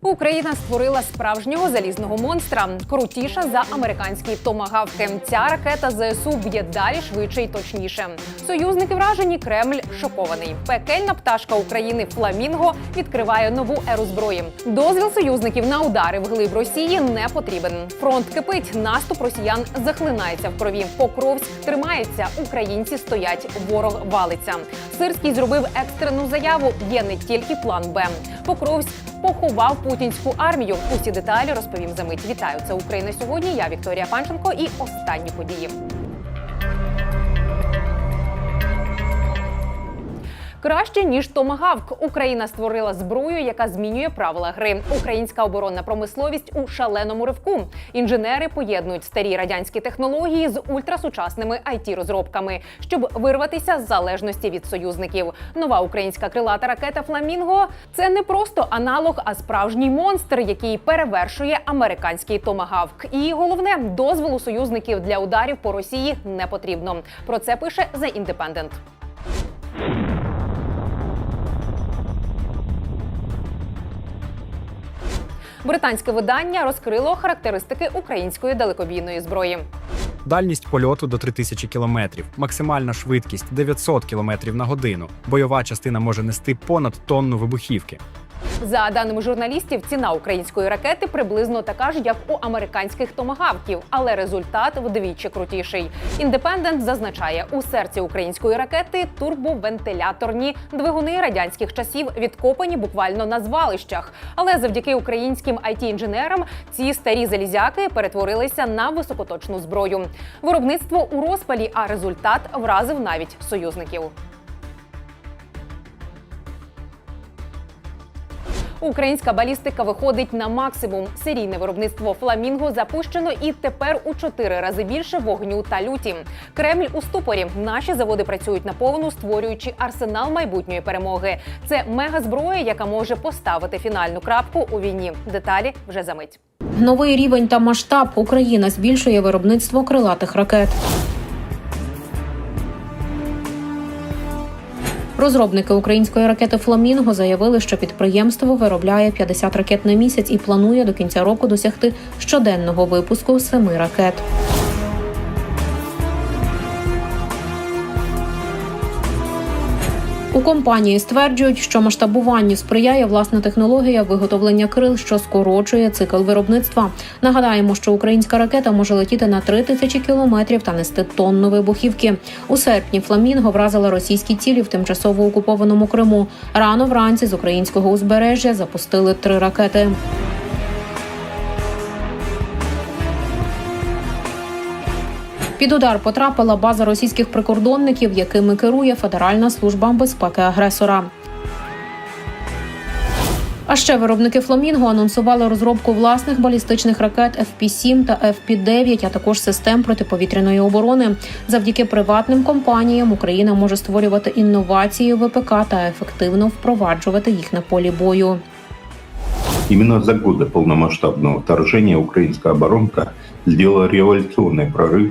Україна створила справжнього залізного монстра, крутіша за американські томагавки. Ця ракета ЗСУ б'є далі швидше і точніше. Союзники вражені Кремль шокований. Пекельна пташка України Фламінго відкриває нову еру зброї. Дозвіл союзників на удари вглиб Росії не потрібен. Фронт кипить, наступ росіян захлинається в крові. Покровськ тримається. Українці стоять. Ворог валиться. Сирський зробив екстрену заяву. Є не тільки план Б. Покровськ поховав путінську армію. Усі деталі розповім за мить. Вітаю, це Україна сьогодні. Я Вікторія Панченко і останні події. Краще ніж томагавк. Україна створила зброю, яка змінює правила гри. Українська оборонна промисловість у шаленому ривку. Інженери поєднують старі радянські технології з ультрасучасними it розробками щоб вирватися з залежності від союзників. Нова українська крилата ракета Фламінго це не просто аналог, а справжній монстр, який перевершує американський томагавк. І головне, дозволу союзників для ударів по Росії не потрібно. Про це пише The Independent. Британське видання розкрило характеристики української далекобійної зброї. Дальність польоту до 3000 кілометрів, максимальна швидкість 900 кілометрів на годину. Бойова частина може нести понад тонну вибухівки. За даними журналістів, ціна української ракети приблизно така ж, як у американських томагавків, але результат вдвічі крутіший. Індепендент зазначає, у серці української ракети турбовентиляторні двигуни радянських часів відкопані буквально на звалищах. Але завдяки українським it інженерам ці старі залізяки перетворилися на високоточну зброю. Виробництво у розпалі, а результат вразив навіть союзників. Українська балістика виходить на максимум. Серійне виробництво фламінго запущено і тепер у чотири рази більше вогню та люті. Кремль у ступорі. Наші заводи працюють наповну, створюючи арсенал майбутньої перемоги. Це мегазброя, яка може поставити фінальну крапку у війні. Деталі вже за мить. Новий рівень та масштаб Україна збільшує виробництво крилатих ракет. Розробники української ракети Фламінго заявили, що підприємство виробляє 50 ракет на місяць і планує до кінця року досягти щоденного випуску семи ракет. У компанії стверджують, що масштабуванню сприяє власна технологія виготовлення крил, що скорочує цикл виробництва. Нагадаємо, що українська ракета може летіти на 3 тисячі кілометрів та нести тонну вибухівки. У серпні Фламінго вразила російські цілі в тимчасово окупованому Криму. Рано вранці з українського узбережжя запустили три ракети. Під удар потрапила база російських прикордонників, якими керує Федеральна служба безпеки агресора. А ще виробники Фламінго анонсували розробку власних балістичних ракет FP-7 та FP-9, а також систем протиповітряної оборони. Завдяки приватним компаніям Україна може створювати інновації в ВПК та ефективно впроваджувати їх на полі бою. Именно за год до полномасштабного вторжения украинская оборонка сделала революционный прорыв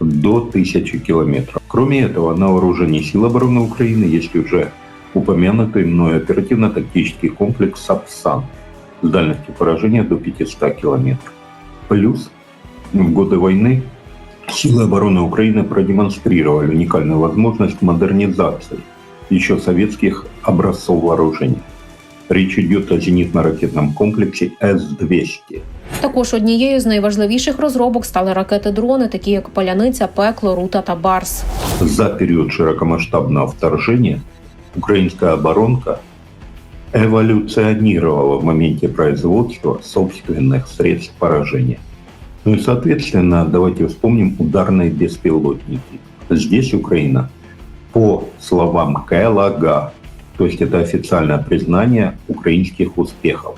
до 1000 километров. Кроме этого, на вооружении сил обороны Украины есть уже упомянутый мной оперативно-тактический комплекс «Сапсан» с дальностью поражения до 500 километров. Плюс в годы войны силы обороны Украины продемонстрировали уникальную возможность модернизации еще советских образцов вооружения. Речь идет о зенитно-ракетном комплексе С-200. Також однією з найважливіших розробок стали ракети-дрони, такі як Паляниця, Пекло, Рута та Барс. За период широкомасштабного вторжения украинская оборонка эволюционировала в моменте производства собственных средств поражения. Ну и, соответственно, давайте вспомним ударные беспилотники. Здесь Украина, по словам КЛАГА, то есть это официальное признание украинских успехов,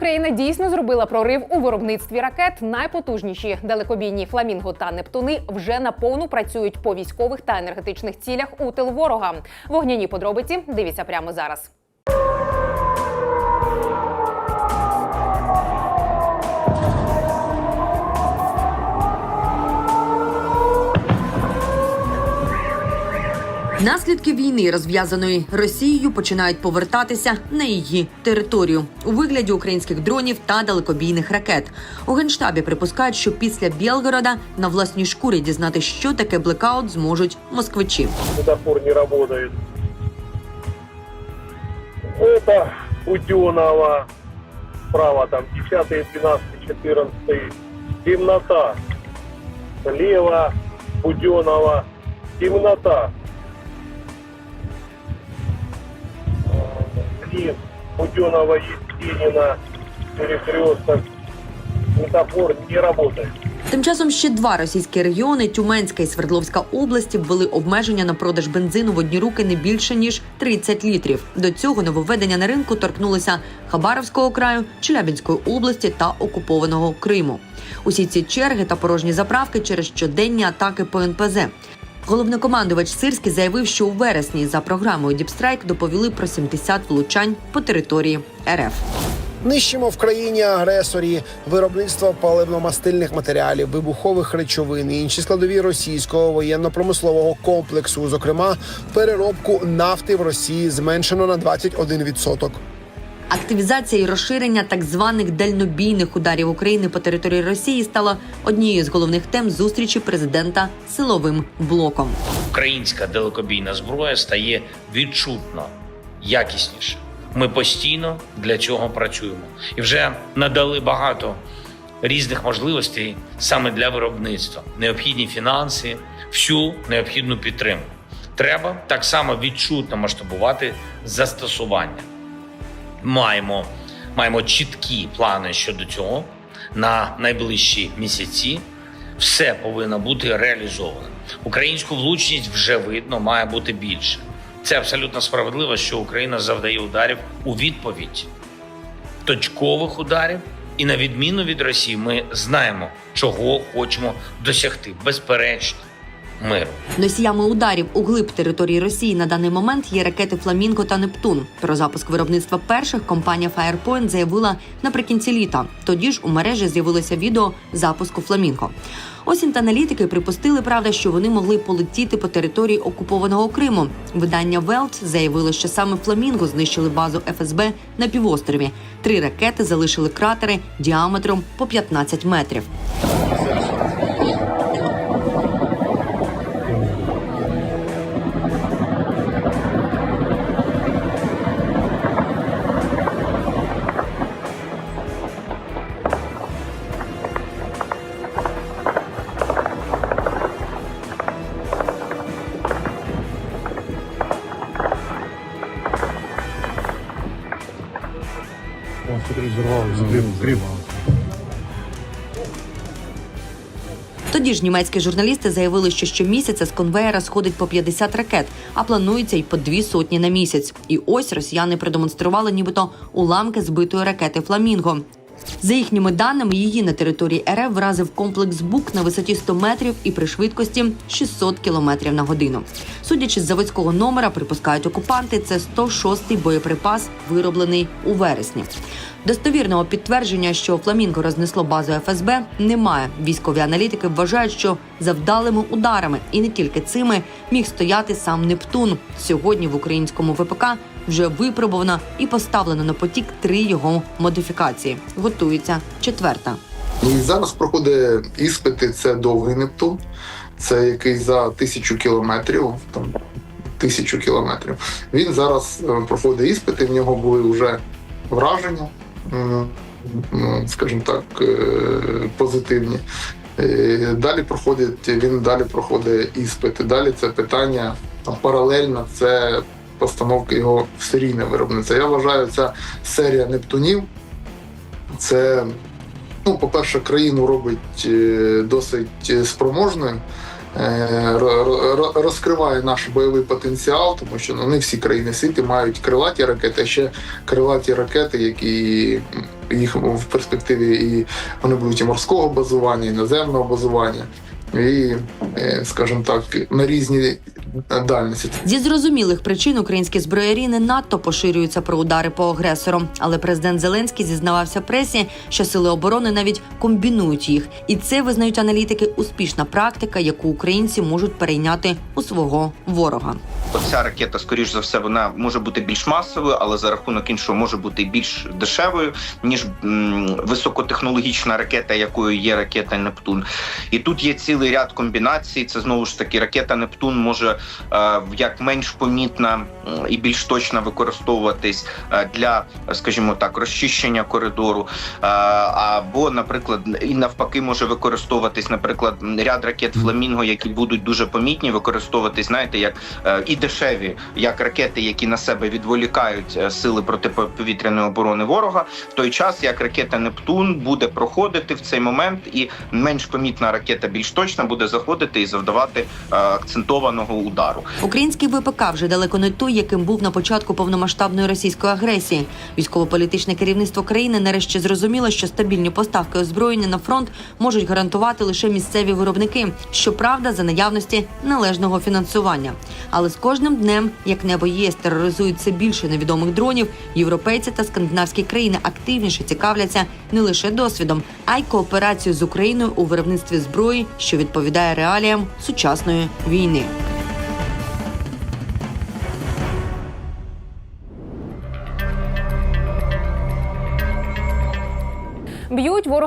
Україна дійсно зробила прорив у виробництві ракет. Найпотужніші далекобійні фламінго та нептуни вже наповну працюють по військових та енергетичних цілях у тил ворога. Вогняні подробиці дивіться прямо зараз. Наслідки війни, розв'язаної Росією, починають повертатися на її територію у вигляді українських дронів та далекобійних ракет. У генштабі припускають, що після Білгорода на власній шкурі дізнати, що таке блекаут, зможуть москвичі. светофор не работает. Это Буденова. Справа там 10, 12, 14. Темнота. Слева Буденова. Темнота. Блин. Буденова, Есенина. Перекресток. Светофор не работает. Тим часом ще два російські регіони Тюменська і Свердловська області ввели обмеження на продаж бензину в одні руки не більше ніж 30 літрів. До цього нововведення на ринку торкнулося Хабаровського краю, Челябінської області та окупованого Криму. Усі ці черги та порожні заправки через щоденні атаки по НПЗ. Головнокомандувач Сирський заявив, що у вересні за програмою Діпстрайк доповіли про 70 влучань по території РФ. Нищимо в країні агресорі виробництво паливно-мастильних матеріалів, вибухових речовин і інші складові російського воєнно-промислового комплексу, зокрема переробку нафти в Росії зменшено на 21%. Активізація і розширення так званих дальнобійних ударів України по території Росії стала однією з головних тем зустрічі президента силовим блоком. українська далекобійна зброя стає відчутно якісніше. Ми постійно для цього працюємо і вже надали багато різних можливостей саме для виробництва, необхідні фінанси, всю необхідну підтримку. Треба так само відчутно масштабувати застосування. Маємо, маємо чіткі плани щодо цього на найближчі місяці. Все повинно бути реалізовано. Українську влучність вже видно, має бути більше. Це абсолютно справедливо, що Україна завдає ударів у відповідь точкових ударів. І на відміну від Росії, ми знаємо, чого хочемо досягти. Безперечно, миру. Носіями ударів у глиб території Росії на даний момент є ракети Фламінго та Нептун. Про запуск виробництва перших компанія Firepoint заявила наприкінці літа. Тоді ж у мережі з'явилося відео запуску Фламінго. Осінт-аналітики припустили, правда, що вони могли полетіти по території окупованого Криму. Видання Велт заявило, що саме Фламінго знищили базу ФСБ на півострові. Три ракети залишили кратери діаметром по 15 метрів. Тоді ж німецькі журналісти заявили, що щомісяця з конвеєра сходить по 50 ракет, а планується й по дві сотні на місяць. І ось росіяни продемонстрували, нібито уламки збитої ракети Фламінго. За їхніми даними, її на території РФ вразив комплекс БУК на висоті 100 метрів і при швидкості 600 км на годину. Судячи з заводського номера, припускають окупанти, це 106-й боєприпас, вироблений у вересні. Достовірного підтвердження, що Фламінго рознесло базу ФСБ, немає. Військові аналітики вважають, що завдалими ударами і не тільки цими міг стояти сам Нептун. Сьогодні в українському ВПК вже випробовано і поставлено на потік три його модифікації. Готується четверта. І зараз проходить іспити. Це довгий Нептун, це який за тисячу кілометрів. Там тисячу кілометрів. Він зараз е, проходить іспити. В нього були вже враження, скажімо так, е, позитивні. Е, Далі проходить він далі проходить іспити. Далі це питання паралельно. Це постановка його в серійне виробництво. Я вважаю, ця серія Нептунів. Це ну, по-перше, країну робить досить спроможною, ро- ро- розкриває наш бойовий потенціал, тому що ну, не всі країни світу мають крилаті ракети, а ще крилаті ракети, які їх в перспективі і вони будуть і морського базування, і наземного базування, і, е, скажімо так, на різні дальності. Зі зрозумілих причин українські зброярі не надто поширюються про удари по агресору. Але президент Зеленський зізнавався пресі, що сили оборони навіть комбінують їх, і це визнають аналітики успішна практика, яку українці можуть перейняти у свого ворога. Оця ракета, скоріш за все, вона може бути більш масовою, але за рахунок іншого може бути більш дешевою, ніж м, високотехнологічна ракета, якою є ракета Нептун. І тут є цілий ряд комбінацій. Це знову ж таки ракета Нептун може як менш помітна і більш точно використовуватись е, для, скажімо так, розчищення коридору. Е, або, наприклад, і навпаки, може використовуватись, наприклад, ряд ракет Фламінго, які будуть дуже помітні, використовуватись, знаєте, як е, і дешеві, як ракети, які на себе відволікають е, сили протиповітряної оборони ворога, в той час як ракета Нептун буде проходити в цей момент, і менш помітна ракета більш точна буде заходити і завдавати е, акцентованого удару. Український ВПК вже далеко не той, яким був на початку повномасштабної російської агресії. Військово-політичне керівництво країни нарешті зрозуміло, що стабільні поставки озброєння на фронт можуть гарантувати лише місцеві виробники, щоправда, за наявності належного фінансування. Але з кожним днем, як небо ЄС тероризують все більше невідомих дронів, європейці та скандинавські країни активніше цікавляться не лише досвідом, а й кооперацією з Україною у виробництві зброї, що відповідає реаліям сучасної війни.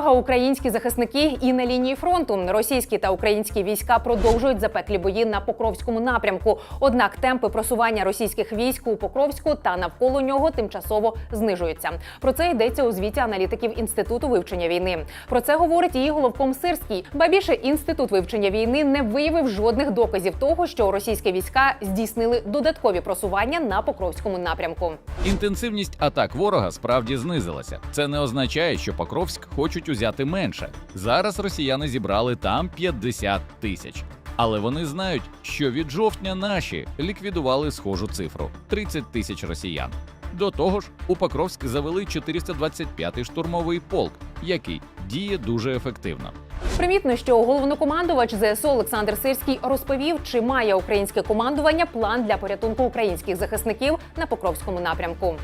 Б'ють українські захисники і на лінії фронту. Російські та українські війська продовжують запеклі бої на Покровському напрямку. Однак темпи просування російських військ у Покровську та навколо нього тимчасово знижуються. Про це йдеться у звіті аналітиків інституту вивчення війни. Про це говорить її головком Сирський. Ба більше інститут вивчення війни не виявив жодних доказів того, що російські війська здійснили додаткові просування на Покровському напрямку. Інтенсивність атак ворога справді знизилася. Це не означає, що Покровськ хочуть узяти менше. Зараз росіяни зібрали там 50 тисяч. Але вони знають, що від жовтня наші ліквідували схожу цифру 30 тисяч росіян. До того ж, у Покровськ завели 425-й штурмовий полк, який діє дуже ефективно. Примітно, що головнокомандувач ЗСУ Олександр Сирський розповів, чи має українське командування план для порятунку українських захисників на Покровському напрямку.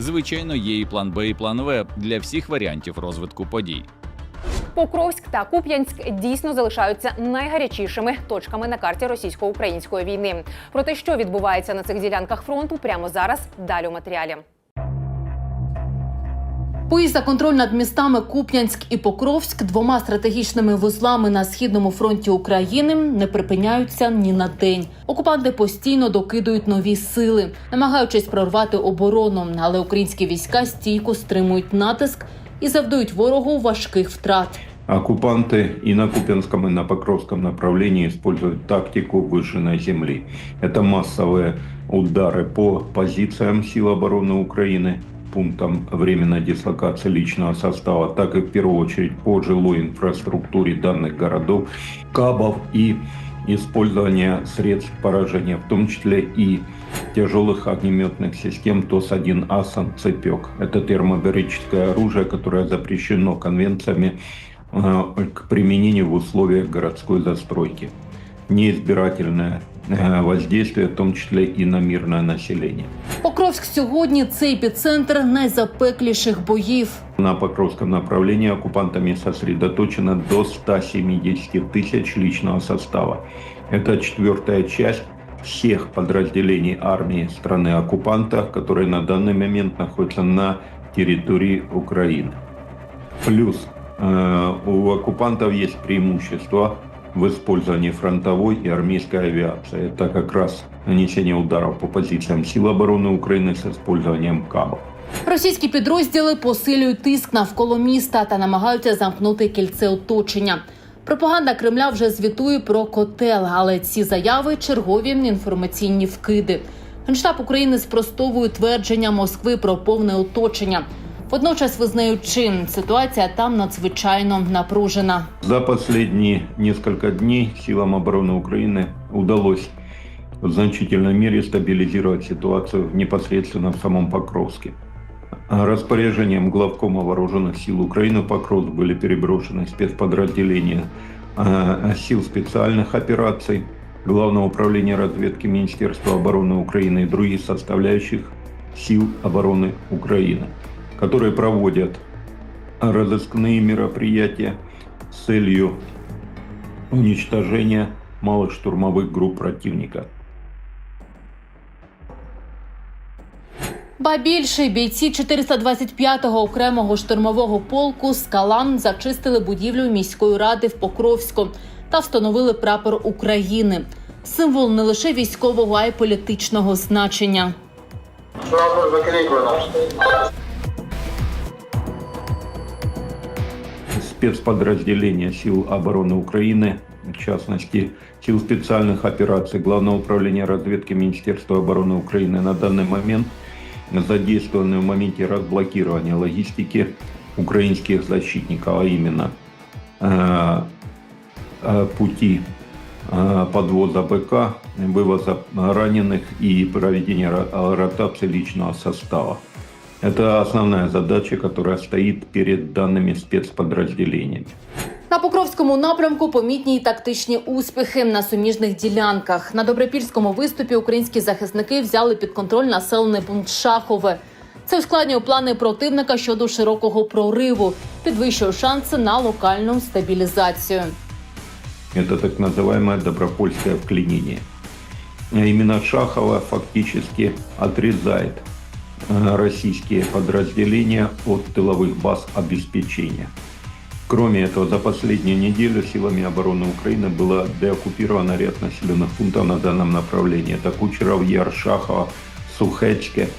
Звичайно, є і план Б, і план В для всіх варіантів розвитку подій. Покровськ та Куп'янськ дійсно залишаються найгарячішими точками на карті російсько-української війни. Про те, що відбувається на цих ділянках фронту, прямо зараз далі у матеріалі. Бої за контроль над містами Куп'янськ і Покровськ двома стратегічними вузлами на східному фронті України не припиняються ні на день. Окупанти постійно докидують нові сили, намагаючись прорвати оборону, але українські війська стійко стримують натиск і завдають ворогу важких втрат. Оккупанты и на Купянском, и на Покровском направлении используют тактику выжженной земли. Это массовые удары по позициям сил обороны Украины, Пунктам временной дислокации личного состава, так и в первую очередь по жилой инфраструктуре данных городов, кабов и использование средств поражения, в том числе и тяжелых огнеметных систем ТОС-1 «Асан» «Цепек». Это термобарическое оружие, которое запрещено конвенциями э, к применению в условиях городской застройки. Неизбирательное воздействие, в том числе и на мирное население. Покровськ сьогодні це епіцентр найзапекліших боїв. На Покровском направлении оккупантами сосредоточено до 170 тысяч личного состава. Это четвертая часть всех подразделений армии страны-оккупанта, которые на данный момент находятся на территории Украины. Плюс э, у оккупантов есть преимущество в использовании фронтовой и армейской авиации. Это как раз нанесение ударов по позициям сил обороны Украины с использованием КАБов. Російські підрозділи посилюють тиск навколо міста та намагаються замкнути кільце оточення. Пропаганда Кремля вже звітує про котел, але ці заяви чергові інформаційні вкиди. Генштаб України спростовує твердження Москви про повне оточення. Водночас визнаючи, ситуація там надзвичайно напружена. За последние несколько дней силам обороны Украины удалось в значительной мере стабилизировать ситуацию непосредственно в самом Покровске. Распоряжением главкома вооруженных сил Украины в Покровск были переброшены спецподразделения э, сил специальных операций, Главного управления разведки Министерства обороны Украины и других составляющих сил обороны Украины, которые проводят разыскные мероприятия с целью уничтожения малых штурмовых групп противника. Ба більше бійці 425-го окремого штурмового полку «Скалан» зачистили будівлю міської ради в Покровську та встановили прапор України. Символ не лише військового, а й політичного значення. Спецподразделения сил обороны Украины, в частности, сил специальных операций Главного управления разведки Министерства обороны Украины на данный момент задействованы в моменте разблокирования логистики украинских защитников, а именно э, э, пути э, подвоза БК, вывоза раненых и проведения ро- ротации личного состава. Это основная задача, которая стоит перед данными спецподразделениями. На Покровському напрямку помітні й тактичні успіхи на суміжних ділянках. На добропільському виступі українські захисники взяли під контроль населений пункт Шахове. Це ускладнює плани противника щодо широкого прориву, підвищує шанси на локальну стабілізацію. Это так называемое добропольское вклинение. А Именно Шахова фактически отрезает э, российские подразделения от тыловых баз обеспечения. Кроме этого, за последнюю неделю силами обороны Украины было деоккупировано ряд населенных пунктов на данном направлении. Это Кучеров, Яр, Шахова, Сухечке.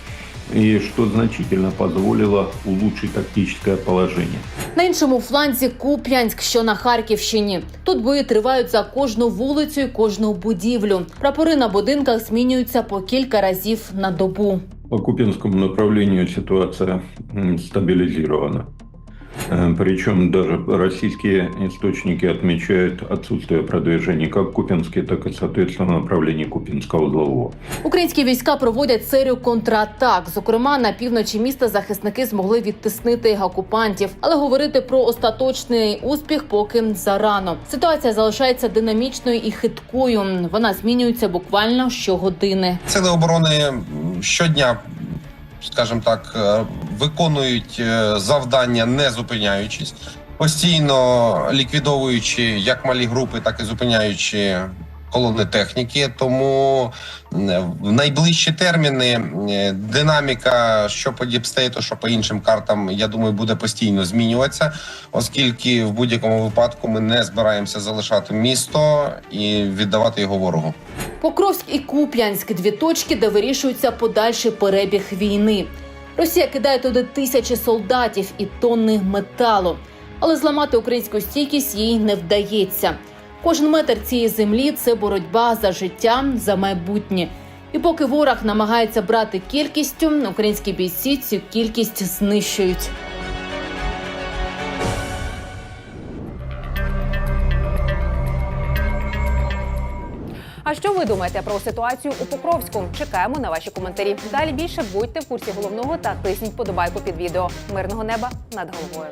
И что значительно позволило улучшить тактическое положение. На іншому фланзі Куп'янськ, що на Харківщині. Тут бої тривають за кожну вулицю і кожну будівлю. Прапори на будинках змінюються по кілька разів на добу. По Купинскому направлению ситуация стабилизирована. Э, Причем даже российские источники отмечают отсутствие продвижения как Купинске, так и, соответственно, направлении Купинского узлового. Українські війська проводять серію контратак. Зокрема, на півночі міста захисники змогли відтиснити окупантів, але говорити про остаточний успіх поки зарано. Ситуація залишається динамічною і хиткою. Вона змінюється буквально щогодини. Сили оборони щодня, скажімо так, е, виконують е, завдання, не зупиняючись, постійно ліквідовуючи як малі групи, так і зупиняючи колони техніки. Тому в найближчі терміни динаміка, що по діпстейту, що по іншим картам, я думаю, буде постійно змінюватися, оскільки в будь-якому випадку ми не збираємося залишати місто і віддавати його ворогу. Покровськ і Куп'янськ дві точки, де вирішується подальший перебіг війни. Росія кидає туди тисячі солдатів і тонни металу, але зламати українську стійкість їй не вдається. Кожен метр цієї землі це боротьба за життя, за майбутнє. І поки ворог намагається брати кількістю, українські бійці цю кількість знищують. А що ви думаєте про ситуацію у Покровську? Чекаємо на ваші коментарі. Далі більше будьте в курсі головного та тисніть подобайку під відео. Мирного неба над головою.